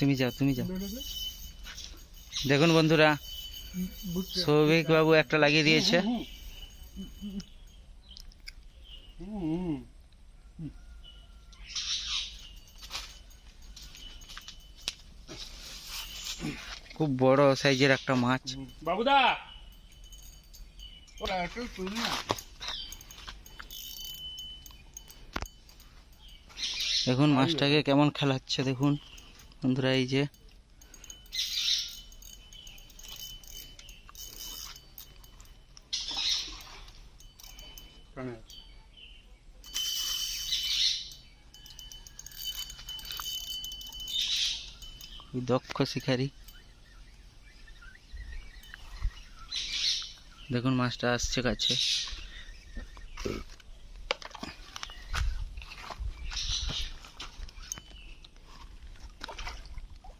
তুমি যাও তুমি যাও। দেখুন বন্ধুরা সৌভিক বাবু একটা লাগিয়ে দিয়েছে। খুব বড় সাইজের একটা মাছ। বাবুদা। দেখুন মাছটাকে কেমন খেলাচ্ছে দেখুন। বন্ধুরা এই যে দক্ষ শিকারী। দেখুন মাছটা আসছে কাছে।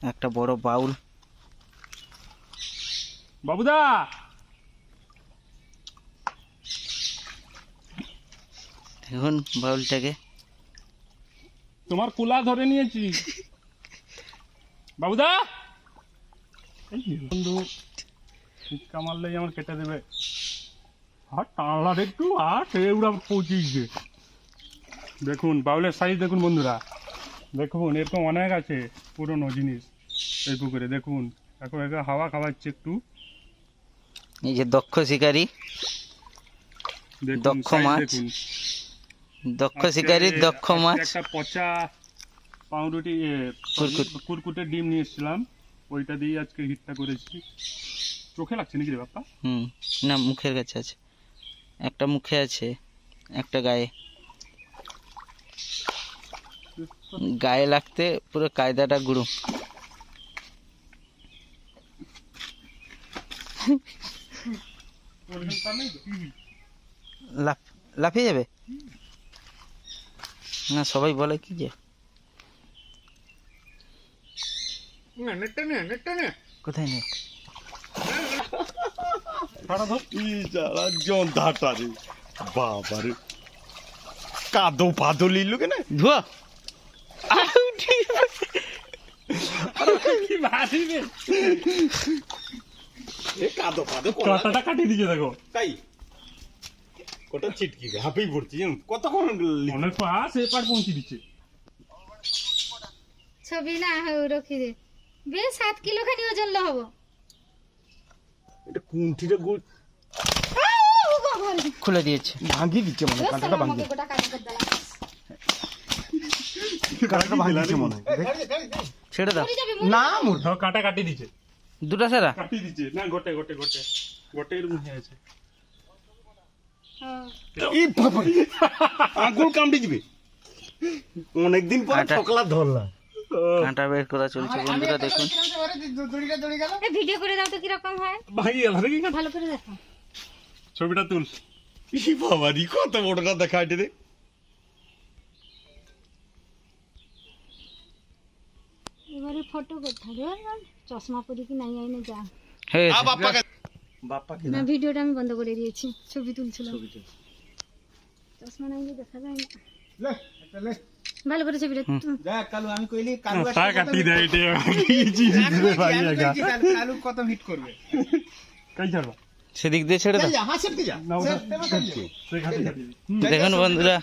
একটা বড় বাউল। বাবুদা! দেখুন বাউলটাকে। তোমার কুলা ধরে নিয়েছি। বাবুদা! বন্ধু ছিটকা মারলেই আমার কেটে দেবে। আর টানলার একটু আর সে উড়া পৌঁছিয়েছে দেখুন বাউলের সাইজ দেখুন বন্ধুরা। দেখুন এরকম অনেক আছে পুরনো জিনিস এই পুকুরে দেখুন। এখন একে হাওয়া খাওয়াচ্ছে একটু। এই যে দক্ষ শিকারী দক্ষ মাছ। দক্ষ শিকারী দক্ষ মাছ। একটা পচা পাউরুটি কুরকুট। ডিম নিয়ে এসেছিলাম। ওইটা দিয়ে আজকে হিটটা করেছি। চোখে লাগছে নাকি রে বাপ্পা? হুম না মুখের কাছে আছে। একটা মুখে আছে একটা গায়ে। গায়ে লাগতে পুরো কায়দাটা গুরু লাফিয়ে যাবে? না সবাই বলে কি যে? কোথায় নেই জন্ধাটা রে। বাবারে। কাদো পাদো লিলু কেন ধুয়া। কাদো পাদো কাটিয়ে দিয়েছে দেখো। তাই? কটা ছিটকি গে হাঁপেই পড়ছি কতক্ষণ লি- অনেক পাশ এপার পৌঁছে দিচ্ছে। ছবি না হয় রখি দে। সাত কিলো খানি ওজন লো হব। এটা কুণ্ঠিটা গো- খুলে দিয়েছে। ভাঙি দিচ্ছে মনে কাঁটাটা ভাঙি গোটা কাটা করে দিলাম কাঁটাটা ভাঙিছে মনে হয়? ছেড়ে দাও। না মোর কাঁটা দুটা সারা? কাটিয়ে দিচ্ছে না গোটে গোটে গোটে। হয়ে আছে। হ্যাঁ। ই বাবা আঙ্গুল কামড়ে দিবে। অনেকদিন পর। ঠকলা ধরলা কাঁটা বের করা চলছে বন্ধুরা দেখুন। ভিডিও করে দাও তো কীরকম হয়। ভাই ভালো করে দেখো। ছবিটা তুল। ই বাবা রি কত বড়টা দেখাইতে রে। এবারে ফটো করতে হবে চশমা পরি কি নাই আইনে যা। হয়ে আ গেছে। বাপ্পাকে বাপ্পাকে না ভিডিওটা আমি বন্ধ করে দিয়েছি ছবি তুলছিলাম। চশমা নাই দেখা যায় না। ভালো করে ছবিটা তুল। তা কাটিয়ে দেয় এটা জিনিস ভাই আগা কাই ছাড়বা সেদিক দিয়ে ছেড়ে দাও। না ওটা সে কাটি কাটি দেখুন বন্ধুরা।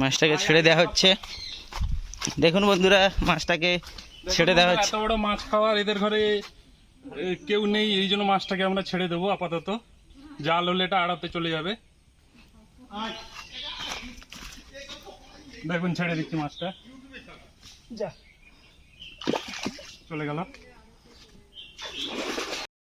মাছটাকে ছেড়ে দেওয়া হচ্ছে। দেখুন বন্ধুরা মাছটাকে ছেড়ে দেওয়া হচ্ছে। এত বড় মাছ খাওয়ার এদের ঘরে কেউ নেই এই জন্য মাছটাকে আমরা ছেড়ে দেবো আপাতত। জাল হলে এটা আড়াতে চলে যাবে। দেখুন ছেড়ে দিচ্ছি মাছটা। যা। চলে গেল।